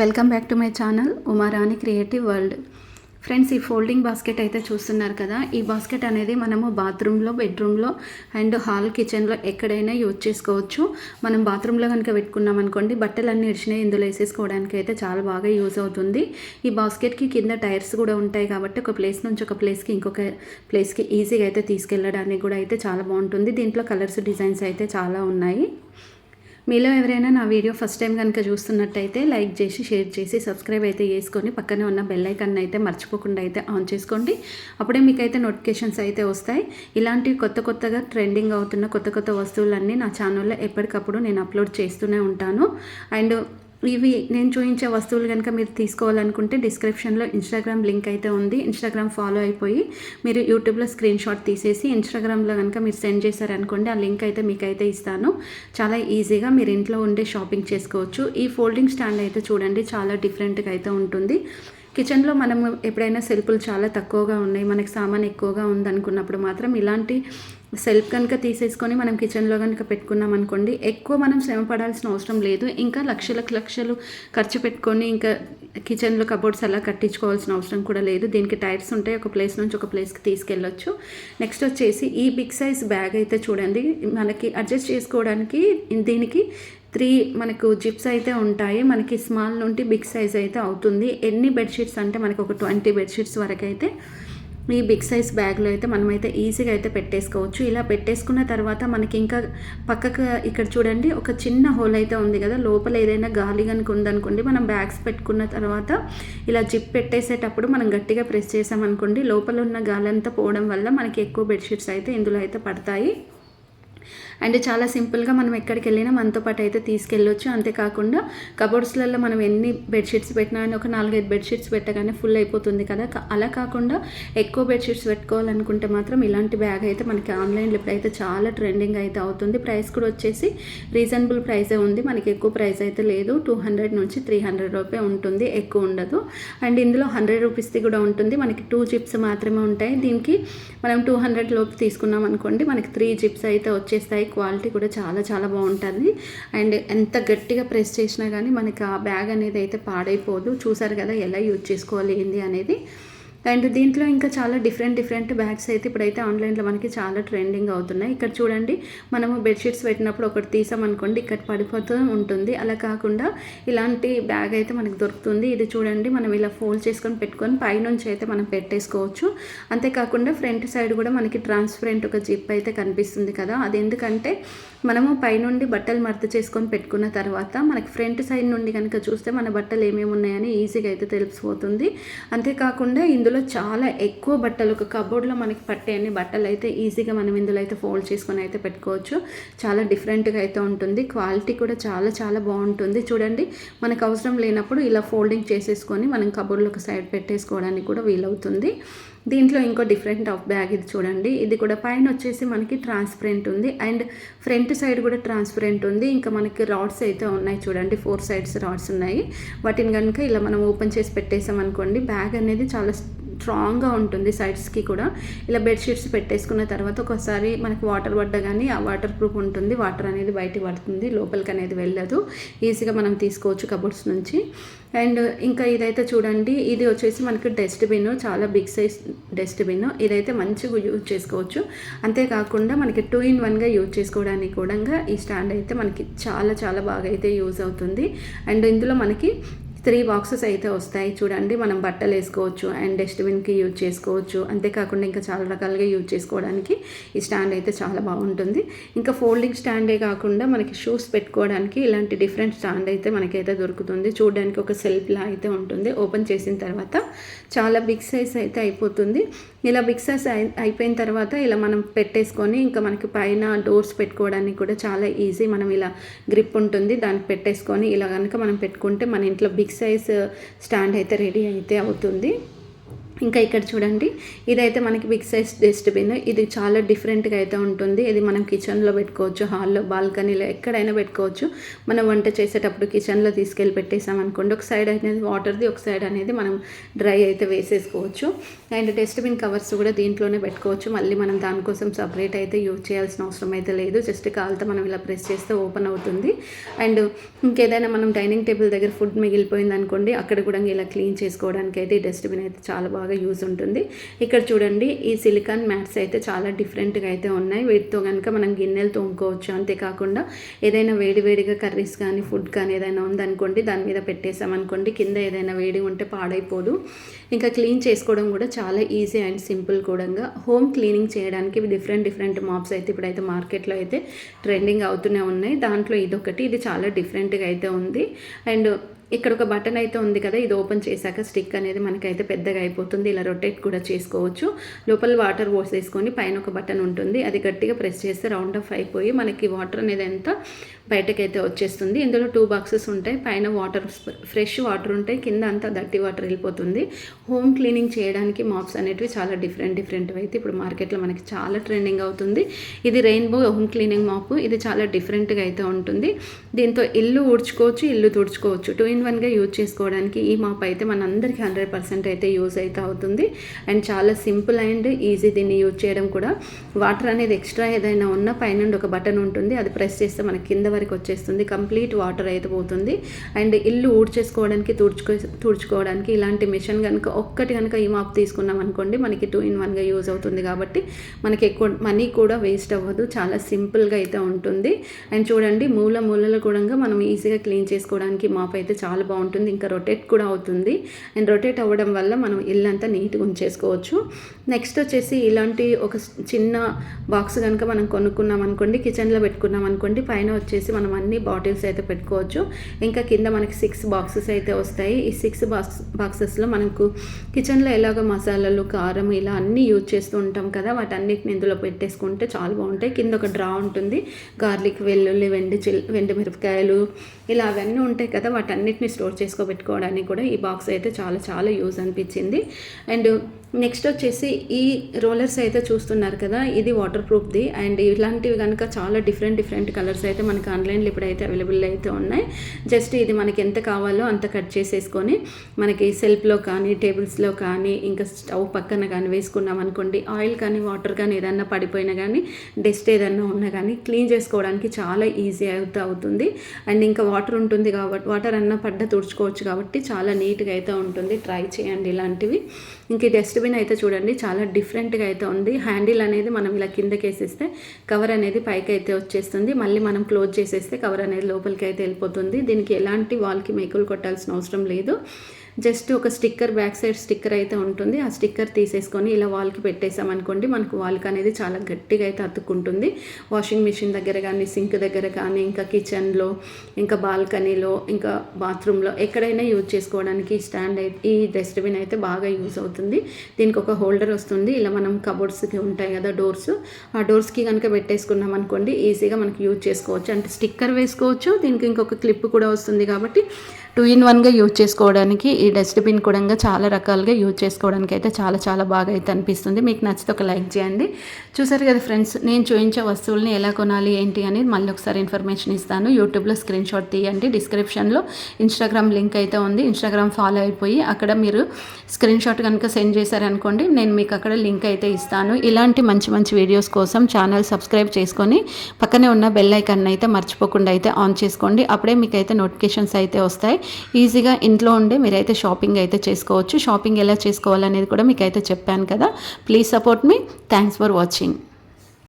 Welcome back to my channel Umarani creative world. Friends ఈ folding basket అయితే చూస్తున్నారు కదా. ఈ బాస్కెట్ అనేది మనము బాత్రూంలో బెడ్రూమ్లో అండ్ హాల్ కిచెన్లో ఎక్కడైనా యూజ్ చేసుకోవచ్చు. మనం బాత్రూంలో కనుక పెట్టుకున్నాం అనుకోండి బట్టలన్నీ ఇడిచినాయి ఇందులో వేసేసుకోవడానికి అయితే చాలా బాగా యూజ్ అవుతుంది. ఈ బాస్కెట్కి కింద టైర్స్ కూడా ఉంటాయి కాబట్టి ఒక ప్లేస్ నుంచి ఒక ప్లేస్కి ఇంకొక ప్లేస్కి ఈజీగా అయితే తీసుకెళ్ళడానికి కూడా అయితే చాలా బాగుంటుంది. దీంట్లో కలర్స్ డిజైన్స్ అయితే చాలా ఉన్నాయి. మీలో ఎవరైనా నా వీడియో ఫస్ట్ టైం కనుక చూస్తున్నట్టయితే లైక్ చేసి షేర్ చేసి సబ్స్క్రైబ్ అయితే చేసుకొని పక్కనే ఉన్న బెల్ ఐకాన్ అయితే మర్చిపోకుండా అయితే ఆన్ చేసుకోండి. అప్పుడే మీకైతే నోటిఫికేషన్స్ అయితే వస్తాయి. ఇలాంటి కొత్త కొత్తగా ట్రెండింగ్ అవుతున్న కొత్త కొత్త వస్తువులన్నీ నా ఛానల్లో ఎప్పటికప్పుడు నేను అప్లోడ్ చేస్తూనే ఉంటాను. అండ్ ఇవి నేను చూపించే వస్తువులు కనుక మీరు తీసుకోవాలనుకుంటే డిస్క్రిప్షన్లో ఇన్స్టాగ్రామ్ లింక్ అయితే ఉంది. ఇన్స్టాగ్రామ్ ఫాలో అయిపోయి మీరు యూట్యూబ్లో స్క్రీన్ షాట్ తీసేసి ఇన్స్టాగ్రామ్లో కనుక మీరు సెండ్ చేశారనుకోండి ఆ లింక్ అయితే మీకు అయితే ఇస్తాను. చాలా ఈజీగా మీరు ఇంట్లో ఉండే షాపింగ్ చేసుకోవచ్చు. ఈ ఫోల్డింగ్ స్టాండ్ అయితే చూడండి చాలా డిఫరెంట్గా అయితే ఉంటుంది. కిచెన్లో మనం ఎప్పుడైనా సెల్ఫ్లు చాలా తక్కువగా ఉన్నాయి మనకి సామాన్ ఎక్కువగా ఉందనుకున్నప్పుడు మాత్రం ఇలాంటి సెల్ఫ్ కనుక తీసేసుకొని మనం కిచెన్లో కనుక పెట్టుకున్నాం అనుకోండి ఎక్కువ మనం శ్రమ పడాల్సిన అవసరం లేదు. ఇంకా లక్షలకు లక్షలు ఖర్చు పెట్టుకొని ఇంకా కిచెన్లో కబోర్డ్స్ అలా కట్టించుకోవాల్సిన అవసరం కూడా లేదు. దీనికి టైర్స్ ఉంటాయి ఒక ప్లేస్ నుంచి ఒక ప్లేస్కి తీసుకెళ్ళొచ్చు. నెక్స్ట్ వచ్చేసి ఈ బిగ్ సైజ్ బ్యాగ్ అయితే చూడండి మనకి అడ్జస్ట్ చేసుకోవడానికి దీనికి త్రీ మనకు జిప్స్ అయితే ఉంటాయి. మనకి స్మాల్ నుండి బిగ్ సైజ్ అయితే అవుతుంది. ఎన్ని బెడ్షీట్స్ అంటే మనకు ఒక ట్వంటీ బెడ్షీట్స్ వరకు అయితే ఈ బిగ్ సైజ్ బ్యాగ్లో అయితే మనమైతే ఈజీగా అయితే పెట్టేసుకోవచ్చు. ఇలా పెట్టేసుకున్న తర్వాత మనకి ఇంకా పక్కకు ఇక్కడ చూడండి ఒక చిన్న హోల్ అయితే ఉంది కదా. లోపల ఏదైనా గాలి కనుక ఉందనుకోండి మనం బ్యాగ్స్ పెట్టుకున్న తర్వాత ఇలా జిప్ పెట్టేసేటప్పుడు మనం గట్టిగా ప్రెస్ చేసామనుకోండి లోపల ఉన్న గాలి అంతా పోవడం వల్ల మనకి ఎక్కువ బెడ్షీట్స్ అయితే ఇందులో అయితే పడతాయి. అండ్ చాలా సింపుల్గా మనం ఎక్కడికి వెళ్ళినా మనతో పాటు అయితే తీసుకెళ్ళొచ్చు. అంతేకాకుండా కబోర్డ్స్లలో మనం ఎన్ని బెడ్షీట్స్ పెట్టినా అని ఒక నాలుగైదు బెడ్షీట్స్ పెట్టగానే ఫుల్ అయిపోతుంది కదా. అలా కాకుండా ఎక్కువ బెడ్షీట్స్ పెట్టుకోవాలనుకుంటే మాత్రం ఇలాంటి బ్యాగ్ అయితే మనకి ఆన్లైన్లో ఇప్పుడైతే చాలా ట్రెండింగ్ అయితే అవుతుంది. ప్రైస్ కూడా వచ్చేసి రీజనబుల్ ప్రైసే ఉంది. మనకి ఎక్కువ ప్రైస్ అయితే లేదు. టూ హండ్రెడ్ నుంచి త్రీ హండ్రెడ్ రూపే ఉంటుంది. ఎక్కువ ఉండదు. అండ్ ఇందులో హండ్రెడ్ రూపీస్ది కూడా ఉంటుంది. మనకి టూ జిప్స్ మాత్రమే ఉంటాయి. దీనికి మనం టూ హండ్రెడ్ లోపు తీసుకున్నాం అనుకోండి మనకి త్రీ జిప్స్ అయితే వచ్చేస్తాయి. క్వాలిటీ కూడా చాలా చాలా బాగుంటుంది. అండ్ ఎంత గట్టిగా ప్రెస్ చేసినా కానీ మనకి ఆ బ్యాగ్ అనేది అయితే పాడైపోదు. చూసారు కదా ఎలా యూజ్ చేసుకోవాలి ఏంది అనేది. అండ్ దీంట్లో ఇంకా చాలా డిఫరెంట్ డిఫరెంట్ బ్యాగ్స్ అయితే ఇప్పుడైతే ఆన్లైన్లో మనకి చాలా ట్రెండింగ్ అవుతున్నాయి. ఇక్కడ చూడండి మనము బెడ్షీట్స్ పెట్టినప్పుడు ఒకటి తీసామనుకోండి ఇక్కడ పడిపోతూ ఉంటుంది. అలా కాకుండా ఇలాంటి బ్యాగ్ అయితే మనకు దొరుకుతుంది. ఇది చూడండి మనం ఇలా ఫోల్డ్ చేసుకొని పెట్టుకొని పైనుంచి అయితే మనం పెట్టేసుకోవచ్చు. అంతేకాకుండా ఫ్రంట్ సైడ్ కూడా మనకి ట్రాన్స్పరెంట్ ఒక జిప్ అయితే కనిపిస్తుంది కదా. అది ఎందుకంటే మనము పైనుండి బట్టలు మడత చేసుకొని పెట్టుకున్న తర్వాత మనకి ఫ్రంట్ సైడ్ నుండి కనుక చూస్తే మన బట్టలు ఏమేమి ఉన్నాయని ఈజీగా అయితే తెలిసిపోతుంది. అంతేకాకుండా ఇందులో ఇందులో చాలా ఎక్కువ బట్టలు ఒక కబోర్డ్లో మనకి పట్టే అన్ని బట్టలు అయితే ఈజీగా మనం ఇందులో అయితే ఫోల్డ్ చేసుకొని అయితే పెట్టుకోవచ్చు. చాలా డిఫరెంట్గా అయితే ఉంటుంది. క్వాలిటీ కూడా చాలా చాలా బాగుంటుంది. చూడండి మనకు అవసరం లేనప్పుడు ఇలా ఫోల్డింగ్ చేసేసుకొని మనం కబోర్డ్లో ఒక సైడ్ పెట్టేసుకోవడానికి కూడా వీలవుతుంది. దీంట్లో ఇంకో డిఫరెంట్ ఆఫ్ బ్యాగ్ ఇది చూడండి. ఇది కూడా పైన వచ్చేసి మనకి ట్రాన్స్పరెంట్ ఉంది. అండ్ ఫ్రంట్ సైడ్ కూడా ట్రాన్స్పరెంట్ ఉంది. ఇంకా మనకి రాడ్స్ అయితే ఉన్నాయి చూడండి. ఫోర్ సైడ్స్ రాడ్స్ ఉన్నాయి. వాటిని కనుక ఇలా మనం ఓపెన్ చేసి పెట్టేసాం అనుకోండి బ్యాగ్ అనేది చాలా స్ట్రాంగ్గా ఉంటుంది సైడ్స్కి కూడా. ఇలా బెడ్షీట్స్ పెట్టేసుకున్న తర్వాత ఒకసారి మనకి వాటర్ పడ్డ కానీ ఆ వాటర్ ప్రూఫ్ ఉంటుంది. వాటర్ అనేది బయటికి పడుతుంది. లోపలికి అనేది వెళ్ళదు. ఈజీగా మనం తీసుకోవచ్చు కబోర్డ్స్ నుంచి. అండ్ ఇంకా ఇదైతే చూడండి ఇది వచ్చేసి మనకి డస్ట్బిన్ చాలా బిగ్ సైజ్ డస్ట్బిన్ ఇదైతే మంచిగా యూజ్ చేసుకోవచ్చు. అంతేకాకుండా మనకి టూ ఇన్ వన్గా యూజ్ చేసుకోవడానికి కూడా ఈ స్టాండ్ అయితే మనకి చాలా చాలా బాగా అయితే యూజ్ అవుతుంది. అండ్ ఇందులో మనకి త్రీ బాక్సెస్ అయితే వస్తాయి. చూడండి మనం బట్టలు వేసుకోవచ్చు అండ్ డస్ట్బిన్కి యూజ్ చేసుకోవచ్చు. అంతేకాకుండా ఇంకా చాలా రకాలుగా యూజ్ చేసుకోవడానికి ఈ స్టాండ్ అయితే చాలా బాగుంటుంది. ఇంకా ఫోల్డింగ్ స్టాండే కాకుండా మనకి షూస్ పెట్టుకోవడానికి ఇలాంటి డిఫరెంట్ స్టాండ్ అయితే మనకైతే దొరుకుతుంది. చూడడానికి ఒక సెల్ఫ్లా అయితే ఉంటుంది. ఓపెన్ చేసిన తర్వాత చాలా బిగ్ సైజ్ అయితే అయిపోతుంది. ఇలా బిగ్ సైజ్ అయిపోయిన తర్వాత ఇలా మనం పెట్టేసుకొని ఇంకా మనకి పైన డోర్స్ పెట్టుకోవడానికి కూడా చాలా ఈజీ మనం ఇలా గ్రిప్ ఉంటుంది. దానికి పెట్టేసుకొని ఇలా కనుక మనం పెట్టుకుంటే మన ఇంట్లో బిగ్ సైజ్ స్టాండ్ అయితే రెడీ అయితే అవుతుంది. ఇంకా ఇక్కడ చూడండి. ఇదైతే మనకి బిగ్ సైజ్ డస్ట్బిన్. ఇది చాలా డిఫరెంట్గా అయితే ఉంటుంది. ఇది మనం కిచెన్లో పెట్టుకోవచ్చు హాల్లో బాల్కనీలో ఎక్కడైనా పెట్టుకోవచ్చు. మనం వంట చేసేటప్పుడు కిచెన్లో తీసుకెళ్ళి పెట్టేసాం అనుకోండి. ఒక సైడ్ అనేది వాటర్ది ఒక సైడ్ అనేది మనం డ్రై అయితే వేసేసుకోవచ్చు. అండ్ డస్ట్బిన్ కవర్స్ కూడా దీంట్లోనే పెట్టుకోవచ్చు. మళ్ళీ మనం దానికోసం సపరేట్ అయితే యూజ్ చేయాల్సిన అవసరం అయితే లేదు. జస్ట్ కాలతో మనం ఇలా ప్రెస్ చేస్తే ఓపెన్ అవుతుంది. అండ్ ఇంకేదైనా మనం డైనింగ్ టేబుల్ దగ్గర ఫుడ్ మిగిలిపోయింది అనుకోండి అక్కడ కూడా ఇలా క్లీన్ చేసుకోవడానికి అయితే ఈ డస్ట్బిన్ అయితే చాలా బాగా బాగా యూజ్ ఉంటుంది. ఇక్కడ చూడండి ఈ సిలికాన్ మ్యాట్స్ అయితే చాలా డిఫరెంట్గా అయితే ఉన్నాయి. వీటితో కనుక మనం గిన్నెలు తోముకోవచ్చు. అంతేకాకుండా ఏదైనా వేడివేడిగా కర్రీస్ కానీ ఫుడ్ కానీ ఏదైనా ఉందనుకోండి దాని మీద పెట్టేసామనుకోండి కింద ఏదైనా వేడి ఉంటే పాడైపోదు. ఇంకా క్లీన్ చేసుకోవడం కూడా చాలా ఈజీ అండ్ సింపుల్ కూడా హోమ్ క్లీనింగ్ చేయడానికి డిఫరెంట్ డిఫరెంట్ మాప్స్ అయితే ఇప్పుడైతే మార్కెట్లో అయితే ట్రెండింగ్ అవుతూనే ఉన్నాయి. దాంట్లో ఇదొకటి. ఇది చాలా డిఫరెంట్గా అయితే ఉంది. అండ్ ఇక్కడ ఒక బటన్ అయితే ఉంది కదా ఇది ఓపెన్ చేశాక స్టిక్ అనేది మనకైతే పెద్దగా అయిపోతుంది. ఇలా రొటేట్ కూడా చేసుకోవచ్చు. లోపల వాటర్ పోసేసుకొని పైన ఒక బటన్ ఉంటుంది. అది గట్టిగా ప్రెస్ చేస్తే రౌండ్ ఆఫ్ అయిపోయి మనకి వాటర్ అనేది ఎంత బయటకైతే వచ్చేస్తుంది. ఇందులో టూ బాక్సెస్ ఉంటాయి. పైన వాటర్ ఫ్రెష్ వాటర్ ఉంటాయి. కింద అంతా దట్టి వాటర్ వెళ్ళిపోతుంది. హోమ్ క్లీనింగ్ చేయడానికి మాప్స్ అనేటివి చాలా డిఫరెంట్ డిఫరెంట్ అయితే ఇప్పుడు మార్కెట్లో మనకి చాలా ట్రెండింగ్ అవుతుంది. ఇది రెయిన్బో హోమ్ క్లీనింగ్ మాప్ ఇది చాలా డిఫరెంట్గా అయితే ఉంటుంది. దీంతో ఇల్లు ఊడ్చుకోవచ్చు ఇల్లు తుడుచుకోవచ్చు. టూ ఇన్ వన్గా యూజ్ చేసుకోవడానికి ఈ మాప్ అయితే మనందరికీ హండ్రెడ్ పర్సెంట్ అయితే యూజ్ అయితే అవుతుంది. అండ్ చాలా సింపుల్ అండ్ ఈజీ దీన్ని యూజ్ చేయడం కూడా. వాటర్ అనేది ఎక్స్ట్రా ఏదైనా ఉన్నా పైన ఒక బటన్ ఉంటుంది. అది ప్రెస్ చేస్తే మనకి కింద వరకు వచ్చేస్తుంది. కంప్లీట్ వాటర్ అయితే పోతుంది. అండ్ ఇల్లు ఊడ్చేసుకోవడానికి తుడుచుకో తుడుచుకోవడానికి ఇలాంటి మిషన్ కనుక ఒక్కటి కనుక ఈ మాప్ తీసుకున్నాం అనుకోండి మనకి టూ ఇన్ వన్గా యూజ్ అవుతుంది కాబట్టి మనకి ఎక్కువ మనీ కూడా వేస్ట్ అవ్వదు. చాలా సింపుల్గా అయితే ఉంటుంది. అండ్ చూడండి మూల మూలలు కూడా మనం ఈజీగా క్లీన్ చేసుకోవడానికి మాప్ అయితే చాలా బాగుంటుంది. ఇంకా రొటేట్ కూడా అవుతుంది. అండ్ రొటేట్ అవ్వడం వల్ల మనం ఇల్లు అంతా నీట్గా ఉంచేసుకోవచ్చు. నెక్స్ట్ వచ్చేసి ఇలాంటి ఒక చిన్న బాక్స్ కనుక మనం కొనుక్కున్నాం అనుకోండి కిచెన్లో పెట్టుకున్నాం అనుకోండి పైన వచ్చేసి వచ్చేసి మనం అన్ని బాటిల్స్ అయితే పెట్టుకోవచ్చు. ఇంకా కింద మనకి సిక్స్ బాక్సెస్ అయితే వస్తాయి. ఈ సిక్స్ బాక్స్ బాక్సెస్లో మనకు కిచెన్లో ఎలాగో మసాలాలు కారం ఇలా అన్నీ యూజ్ చేస్తూ ఉంటాం కదా. వాటన్నిటిని ఇందులో పెట్టేసుకుంటే చాలా బాగుంటాయి. కింద ఒక డ్రా ఉంటుంది. గార్లిక్ వెల్లుల్లి వెండి చిల్ వెండి మిరపకాయలు ఇలా అవన్నీ ఉంటాయి కదా. వాటన్నిటిని స్టోర్ చేసుకోబెట్టుకోవడానికి కూడా ఈ బాక్స్ అయితే చాలా చాలా యూజ్ అనిపించింది. అండ్ నెక్స్ట్ వచ్చేసి ఈ రోలర్స్ అయితే చూస్తున్నారు కదా. ఇది వాటర్ ప్రూఫ్ది అండ్ ఇలాంటివి కనుక చాలా డిఫరెంట్ డిఫరెంట్ కలర్స్ అయితే మనకి ఆన్లైన్లో ఇప్పుడైతే అవైలబుల్ అయితే ఉన్నాయి. జస్ట్ ఇది మనకి ఎంత కావాలో అంత కట్ చేసేసుకొని మనకి సెల్ఫ్లో కానీ టేబుల్స్లో కానీ ఇంకా స్టవ్ పక్కన కానీ వేసుకున్నాం అనుకోండి ఆయిల్ కానీ వాటర్ కానీ ఏదన్నా పడిపోయినా కానీ డస్ట్ ఏదన్నా ఉన్నా కానీ క్లీన్ చేసుకోవడానికి చాలా ఈజీ అవుతూ అవుతుంది. అండ్ ఇంకా వాటర్ ఉంటుంది కాబట్టి వాటర్ అన్న పడ్డ తుడుచుకోవచ్చు కాబట్టి చాలా నీట్గా అయితే ఉంటుంది. ట్రై చేయండి ఇలాంటివి. ఇంక డస్ట్బిన్ అయితే చూడండి చాలా డిఫరెంట్గా అయితే ఉంది. హ్యాండిల్ అనేది మనం ఇలా కిందకి వేసేస్తే కవర్ అనేది పైకి అయితే వచ్చేస్తుంది. మళ్ళీ మనం క్లోజ్ చేసి చేసేస్తే కవర్ అనేది లోపలికి అయితే వెళ్ళిపోతుంది. దీనికి ఎలాంటి వాల్కి మేకులు కొట్టాల్సిన అవసరం లేదు. జస్ట్ ఒక స్టిక్కర్ బ్యాక్ సైడ్ స్టిక్కర్ అయితే ఉంటుంది. ఆ స్టిక్కర్ తీసేసుకొని ఇలా వాల్కి పెట్టేసామనుకోండి మనకు వాల్కి అనేది చాలా గట్టిగా అయితే అతుక్కుంటుంది. వాషింగ్ మిషన్ దగ్గర కానీ సింక్ దగ్గర కానీ ఇంకా కిచెన్లో ఇంకా బాల్కనీలో ఇంకా బాత్రూంలో ఎక్కడైనా యూజ్ చేసుకోవడానికి స్టాండ్ అయితే ఈ డస్ట్బిన్ అయితే బాగా యూజ్ అవుతుంది. దీనికి ఒక హోల్డర్ వస్తుంది. ఇలా మనం కబోర్డ్స్కి ఉంటాయి కదా డోర్స్. ఆ డోర్స్కి కనుక పెట్టేసుకున్నాం అనుకోండి ఈజీగా మనకి యూజ్ చేసుకోవచ్చు. అంటే స్టిక్కర్ వేసుకోవచ్చు దీనికి ఇంకొక క్లిప్ కూడా వస్తుంది కాబట్టి టూ ఇన్ వన్గా యూజ్ చేసుకోవడానికి ఈ డస్ట్బిన్ కూడా చాలా రకాలుగా యూజ్ చేసుకోవడానికి అయితే చాలా చాలా బాగా అయితే అనిపిస్తుంది. మీకు నచ్చితే ఒక లైక్ చేయండి. చూసారు కదా ఫ్రెండ్స్ నేను చూపించే వస్తువుల్ని ఎలా కొనాలి ఏంటి అనేది మళ్ళీ ఒకసారి ఇన్ఫర్మేషన్ ఇస్తాను. యూట్యూబ్లో స్క్రీన్ షాట్ తీయండి. డిస్క్రిప్షన్లో ఇన్స్టాగ్రామ్ లింక్ అయితే ఉంది. ఇన్స్టాగ్రామ్ ఫాలో అయిపోయి అక్కడ మీరు స్క్రీన్ షాట్ కనుక సెండ్ చేశారనుకోండి నేను మీకు అక్కడ లింక్ అయితే ఇస్తాను. ఇలాంటి మంచి మంచి వీడియోస్ కోసం ఛానల్ సబ్స్క్రైబ్ చేసుకొని పక్కనే ఉన్న బెల్ ఐకన్ అయితే మర్చిపోకుండా అయితే ఆన్ చేసుకోండి. అప్పుడే మీకు అయితే నోటిఫికేషన్స్ అయితే వస్తాయి. ఈజీగా ఇంట్లో ఉండే మీరైతే షాపింగ్ అయితే చేసుకోవచ్చు. షాపింగ్ ఎలా చేసుకోవాలనేది కూడా మీకు అయితే చెప్పాను కదా. ప్లీజ్ సపోర్ట్ మీ థ్యాంక్స్ ఫర్ వాచింగ్